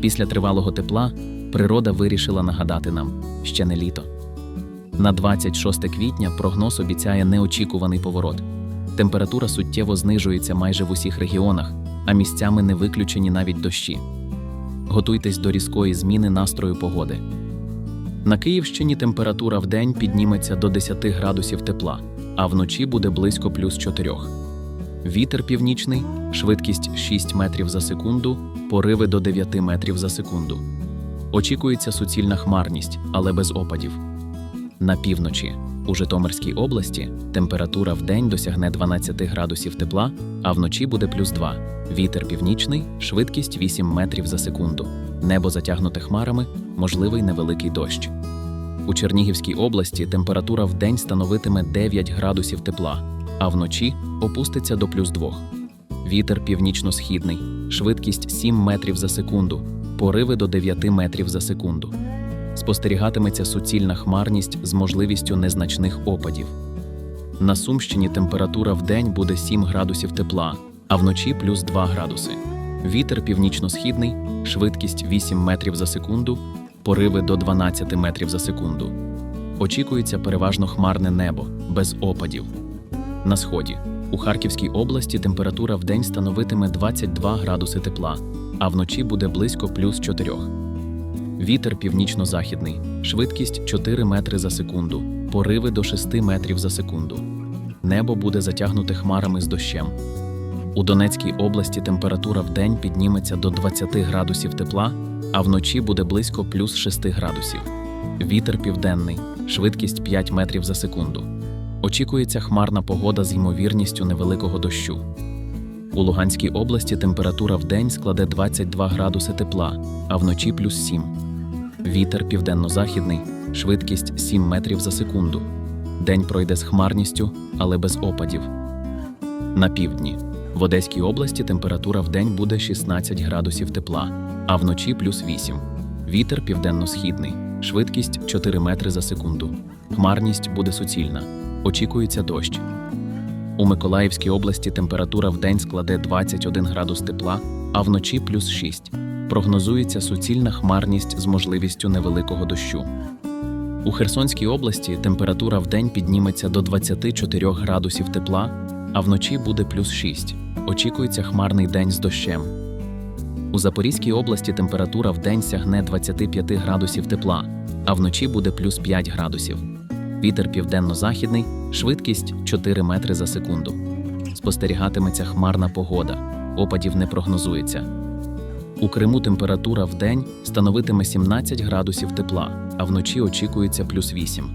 Після тривалого тепла природа вирішила нагадати нам ще не літо. На 26 квітня прогноз обіцяє неочікуваний поворот. Температура суттєво знижується майже в усіх регіонах, а місцями не виключені навіть дощі. Готуйтесь до різкої зміни настрою погоди. На Київщині температура в день підніметься до 10 градусів тепла, а вночі буде близько плюс 4. Вітер північний, швидкість 6 метрів за секунду, пориви до 9 метрів за секунду. Очікується суцільна хмарність, але без опадів. На півночі у Житомирській області температура в день досягне 12 градусів тепла, а вночі буде плюс 2. Вітер північний, швидкість 8 метрів за секунду. Небо затягнуте хмарами, можливий невеликий дощ. У Чернігівській області температура в день становитиме 9 градусів тепла, а вночі опуститься до плюс 2. Вітер північно-східний, швидкість 7 метрів за секунду, пориви до 9 метрів за секунду. Спостерігатиметься суцільна хмарність з можливістю незначних опадів. На Сумщині температура в день буде 7 градусів тепла, а вночі плюс 2 градуси. Вітер північно-східний, швидкість 8 метрів за секунду, пориви до 12 метрів за секунду. Очікується переважно хмарне небо, без опадів. На сході у Харківській області температура в день становитиме 22 градуси тепла, а вночі буде близько плюс 4. Вітер північно-західний, швидкість 4 метри за секунду, пориви до 6 метрів за секунду. Небо буде затягнуте хмарами з дощем. У Донецькій області температура в день підніметься до 20 градусів тепла, а вночі буде близько плюс 6 градусів. Вітер південний, швидкість 5 метрів за секунду. Очікується хмарна погода з ймовірністю невеликого дощу. У Луганській області температура в день складе 22 градуси тепла, а вночі плюс 7. Вітер південно-західний, швидкість 7 метрів за секунду. День пройде з хмарністю, але без опадів. На півдні. В Одеській області температура в день буде 16 градусів тепла, а вночі плюс 8. Вітер південно-східний, швидкість 4 метри за секунду. Хмарність буде суцільна. Очікується дощ. У Миколаївській області температура в день складе 21 градус тепла, а вночі плюс 6. Прогнозується суцільна хмарність з можливістю невеликого дощу. У Херсонській області температура в день підніметься до 24 градусів тепла, а вночі буде плюс 6. Очікується хмарний день з дощем. У Запорізькій області температура в день сягне 25 градусів тепла, а вночі буде плюс 5 градусів. Вітер південно-західний, швидкість 4 метри за секунду. Спостерігатиметься хмарна погода, опадів не прогнозується. У Криму температура в день становитиме 17 градусів тепла, а вночі очікується плюс 8.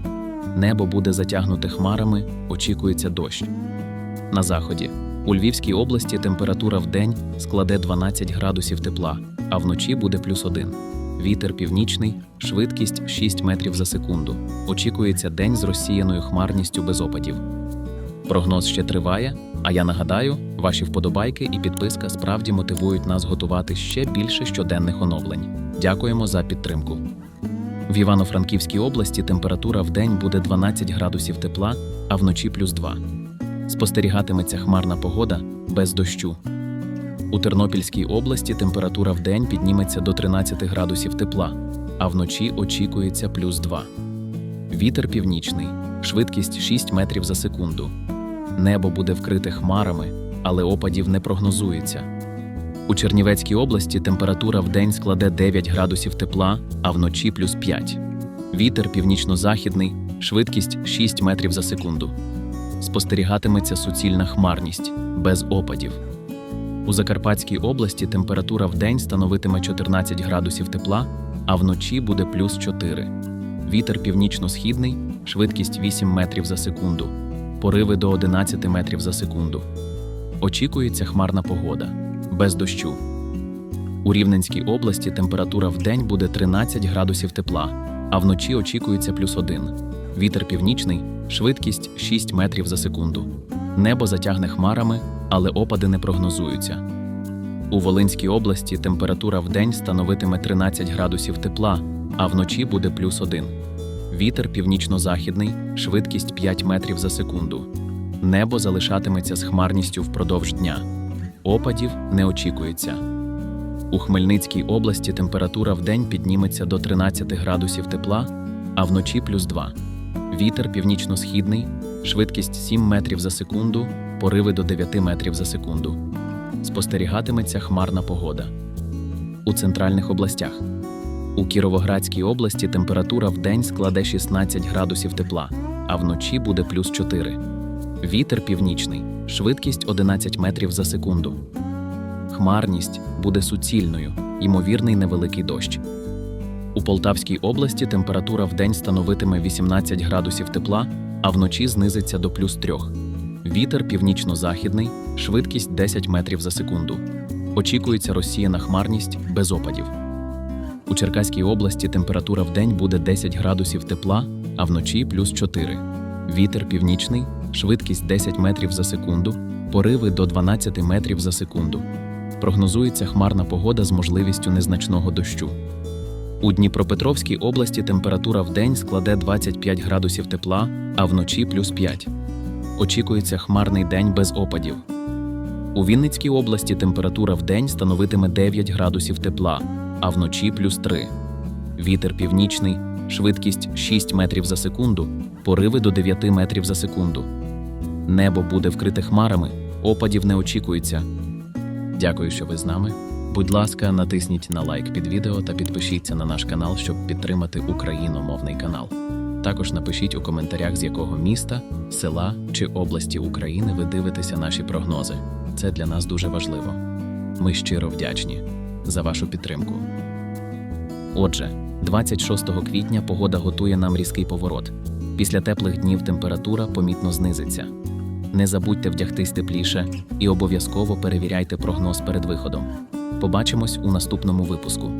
Небо буде затягнуте хмарами, очікується дощ. На заході у Львівській області температура в день складе 12 градусів тепла, а вночі буде плюс 1. Вітер північний, швидкість 6 метрів за секунду. Очікується день з розсіяною хмарністю без опадів. Прогноз ще триває, а я нагадаю, ваші вподобайки і підписка справді мотивують нас готувати ще більше щоденних оновлень. Дякуємо за підтримку. В Івано-Франківській області температура в день буде 12 градусів тепла, а вночі плюс 2. Спостерігатиметься хмарна погода без дощу. У Тернопільській області температура в день підніметься до 13 градусів тепла, а вночі очікується плюс 2. Вітер північний, швидкість 6 метрів за секунду. Небо буде вкрите хмарами, але опадів не прогнозується. У Чернівецькій області температура в день складе 9 градусів тепла, а вночі плюс 5. Вітер північно-західний, швидкість 6 метрів за секунду. Спостерігатиметься суцільна хмарність без опадів. У Закарпатській області температура в день становитиме 14 градусів тепла, а вночі буде плюс 4. Вітер північно-східний, швидкість 8 метрів за секунду, пориви до 11 метрів за секунду. Очікується хмарна погода, без дощу. У Рівненській області температура в день буде 13 градусів тепла, а вночі очікується плюс 1. Вітер північний, швидкість 6 метрів за секунду. Небо затягне хмарами, але опади не прогнозуються. У Волинській області температура в день становитиме 13 градусів тепла, а вночі буде плюс 1. Вітер північно-західний, швидкість 5 метрів за секунду. Небо залишатиметься з хмарністю впродовж дня. Опадів не очікується. У Хмельницькій області температура вдень підніметься до 13 градусів тепла, а вночі плюс 2. Вітер північно-східний, швидкість 7 метрів за секунду, пориви до 9 метрів за секунду. Спостерігатиметься хмарна погода. У центральних областях. У Кіровоградській області температура вдень складе 16 градусів тепла, а вночі буде плюс 4. Вітер північний, швидкість 11 метрів за секунду. Хмарність буде суцільною, ймовірний невеликий дощ. У Полтавській області температура вдень становитиме 18 градусів тепла, а вночі знизиться до плюс 3. Вітер північно-західний, швидкість 10 метрів за секунду. Очікується розсіяна хмарність без опадів. У Черкаській області температура вдень буде 10 градусів тепла, а вночі плюс 4. Вітер північний, швидкість 10 метрів за секунду, пориви до 12 метрів за секунду. Прогнозується хмарна погода з можливістю незначного дощу. У Дніпропетровській області температура вдень складе 25 градусів тепла, а вночі плюс 5. Очікується хмарний день без опадів. У Вінницькій області температура вдень становитиме 9 градусів тепла, а вночі плюс 3. Вітер північний, швидкість 6 метрів за секунду, пориви до 9 метрів за секунду. Небо буде вкрите хмарами, опадів не очікується. Дякую, що ви з нами. Будь ласка, натисніть на лайк під відео та підпишіться на наш канал, щоб підтримати україномовний канал. Також напишіть у коментарях, з якого міста, села чи області України ви дивитеся наші прогнози. Це для нас дуже важливо. Ми щиро вдячні за вашу підтримку. Отже, 26 квітня погода готує нам різкий поворот. Після теплих днів температура помітно знизиться. Не забудьте вдягтись тепліше і обов'язково перевіряйте прогноз перед виходом. Побачимось у наступному випуску.